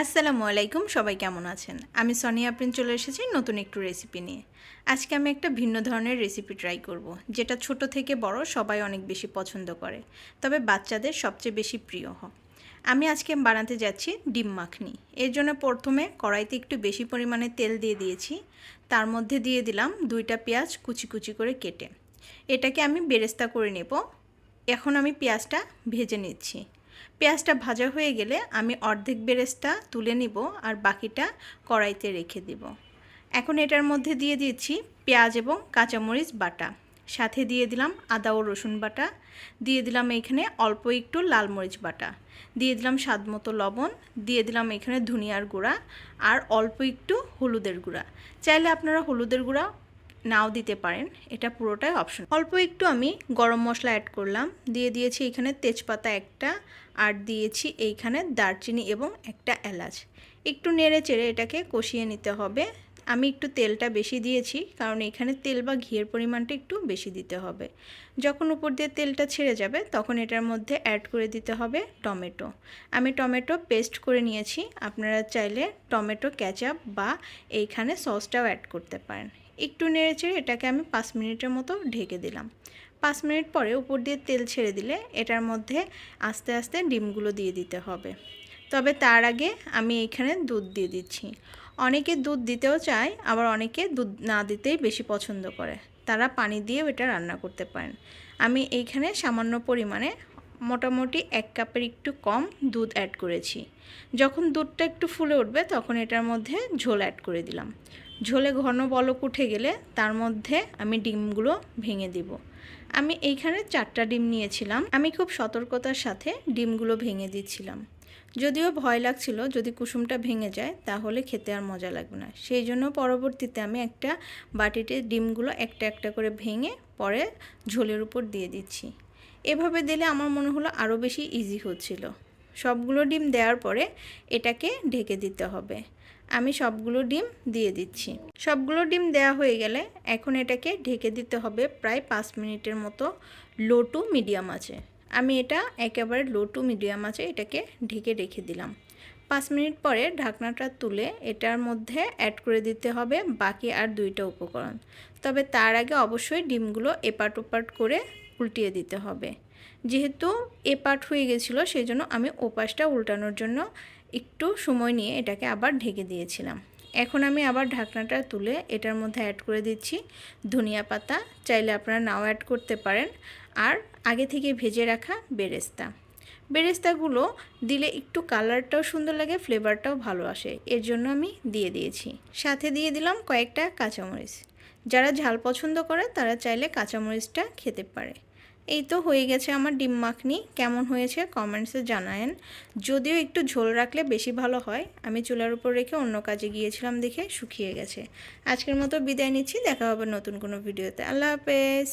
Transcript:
আসসালামু আলাইকুম, সবাই কেমন আছেন? আমি সনিয়া প্রিন চলে এসেছি নতুন একটু রেসিপি নিয়ে। আজকে আমি একটা ভিন্ন ধরনের রেসিপি ট্রাই করব, যেটা ছোট থেকে বড় সবাই অনেক বেশি পছন্দ করে, তবে বাচ্চাদের সবচেয়ে বেশি প্রিয় হয়। আমি আজকে বানাতে যাচ্ছি ডিম মাখনি। এর জন্য প্রথমে কড়াইতে একটু বেশি পরিমাণে তেল দিয়ে দিয়েছি। তার মধ্যে দিয়ে দিলাম দুইটা পেঁয়াজ কুচি কুচি করে কেটে। এটাকে আমি বেরেস্তা করে নেব। এখন আমি পেঁয়াজটা ভেজে নিচ্ছি। পেঁয়াজটা ভাজা হয়ে গেলে আমি অর্ধেক বেরেস্তা তুলে নিব আর বাকিটা কড়াইতে রেখে দেব। এখন এটার মধ্যে দিয়ে দিয়েছি পেঁয়াজ এবং কাঁচামরিচ বাটা। সাথে দিয়ে দিলাম আদা ও রসুন বাটা। দিয়ে দিলাম এখানে অল্প একটু লাল মরিচ বাটা। দিয়ে দিলাম স্বাদ মতো লবণ। দিয়ে দিলাম এখানে ধনিয়ার গুঁড়া আর অল্প একটু হলুদের গুঁড়া। চাইলে আপনারা হলুদের গুঁড়া নাও দিতে পারেন, এটা পুরোটাই অপশন অল্প একটু আমি গরম মশলা অ্যাড করলাম, দিয়ে দিয়েছি এখানে তেজপাতা একটা, আর দিয়েছি এইখানে দারচিনি এবং একটা এলাচ। একটু নেড়ে চেড়ে এটাকে কষিয়ে নিতে হবে। আমি একটু তেলটা বেশি দিয়েছি, কারণ এখানে তেল বা ঘিয়ের পরিমাণটা একটু বেশি দিতে হবে। যখন উপর দিয়ে তেলটা ছেড়ে যাবে, তখন এটার মধ্যে অ্যাড করে দিতে হবে টমেটো। আমি টমেটো পেস্ট করে নিয়েছি, আপনারা চাইলে টমেটো ক্যাচাপ বা এইখানে সসটাও অ্যাড করতে পারেন। একটু নেড়ে চেড়ে এটাকে আমি পাঁচ মিনিটের মতো ঢেকে দিলাম। পাঁচ মিনিট পরে উপর দিয়ে তেল ছেড়ে দিলে এটার মধ্যে আস্তে আস্তে ডিমগুলো দিয়ে দিতে হবে। তবে তার আগে আমি এখানে দুধ দিয়ে দিচ্ছি। অনেকে দুধ দিতেও চায়, আবার অনেকে দুধ না দিতেই বেশি পছন্দ করে। তারা পানি দিয়েও এটা রান্না করতে পারেন। আমি এইখানে সামান্য পরিমাণে মোটামুটি এক কাপের একটু কম দুধ অ্যাড করেছি। যখন দুধটা একটু ফুলে উঠবে তখন এটার মধ্যে ঝোল অ্যাড করে দিলাম। ঝোলে ঘন বলক উঠে গেলে তার মধ্যে আমি ডিমগুলো ভেঙে দিব। আমি এইখানে চারটা ডিম নিয়েছিলাম। আমি খুব সতর্কতার সাথে ডিমগুলো ভেঙে দিচ্ছিলাম। যদিও ভয় লাগছিল যদি কুসুমটা ভেঙে যায়, তাহলে খেতে আর মজা লাগবে না। সেই জন্য পরবর্তীতে আমি একটা বাটিতে ডিমগুলো একটা একটা করে ভেঙে পরে ঝোলের উপর দিয়ে দিচ্ছি। এভাবে দিলে আমার মনে হলো আরও বেশি ইজি হচ্ছিল। সবগুলো ডিম দেওয়ার পরে এটাকে ঢেকে দিতে হবে। আমি সবগুলো ডিম দিয়ে দিচ্ছি। সবগুলো ডিম দেওয়া হয়ে গেলে এখন এটাকে ঢেকে দিতে হবে প্রায় পাঁচ মিনিটের মতো। লো টু মিডিয়াম আছে। আমি এটা একেবারে লো টু মিডিয়াম আছে এটাকে ঢেকে রেখে দিলাম। পাঁচ মিনিট পরে ঢাকনাটা তুলে এটার মধ্যে অ্যাড করে দিতে হবে বাকি আর দুইটা উপকরণ। তবে তার আগে অবশ্যই ডিমগুলো এপাট ওপাট করে উল্টিয়ে দিতে হবে। যেহেতু এপাট হয়ে গেছিল সেই জন্য আমি ওপাশটা উল্টানোর জন্য একটু সময় নিয়ে এটাকে আবার ঢেকে দিয়েছিলাম। এখন আমি আবার ঢাকনাটা তুলে এটার মধ্যে অ্যাড করে দিচ্ছি ধনিয়া পাতা। চাইলে আপনারা নাও অ্যাড করতে পারেন। আর আগে থেকে ভেজে রাখা বেরেস্তা। বেরেস্তাগুলো দিলে একটু কালারটাও সুন্দর লাগে, ফ্লেভারটাও ভালো আসে। এর জন্য আমি দিয়ে দিয়েছি। সাথে দিয়ে দিলাম কয়েকটা কাঁচামরিচ। যারা ঝাল পছন্দ করে তারা চাইলে কাঁচামরিচটা খেতে পারে। এই তো হয়ে গেছে আমার ডিম মাখনি। কেমন হয়েছে কমেন্টসে জানায়েন। যদিও একটু ঝোল রাখলে বেশি ভালো হয়। আমি চুলার উপর রেখে অন্য কাজে গিয়েছিলাম দেখে শুকিয়ে গেছে। আজকের মতো বিদায় নিচ্ছি। দেখা হবে নতুন কোনো ভিডিওতে আল্লাহ হাফেজ।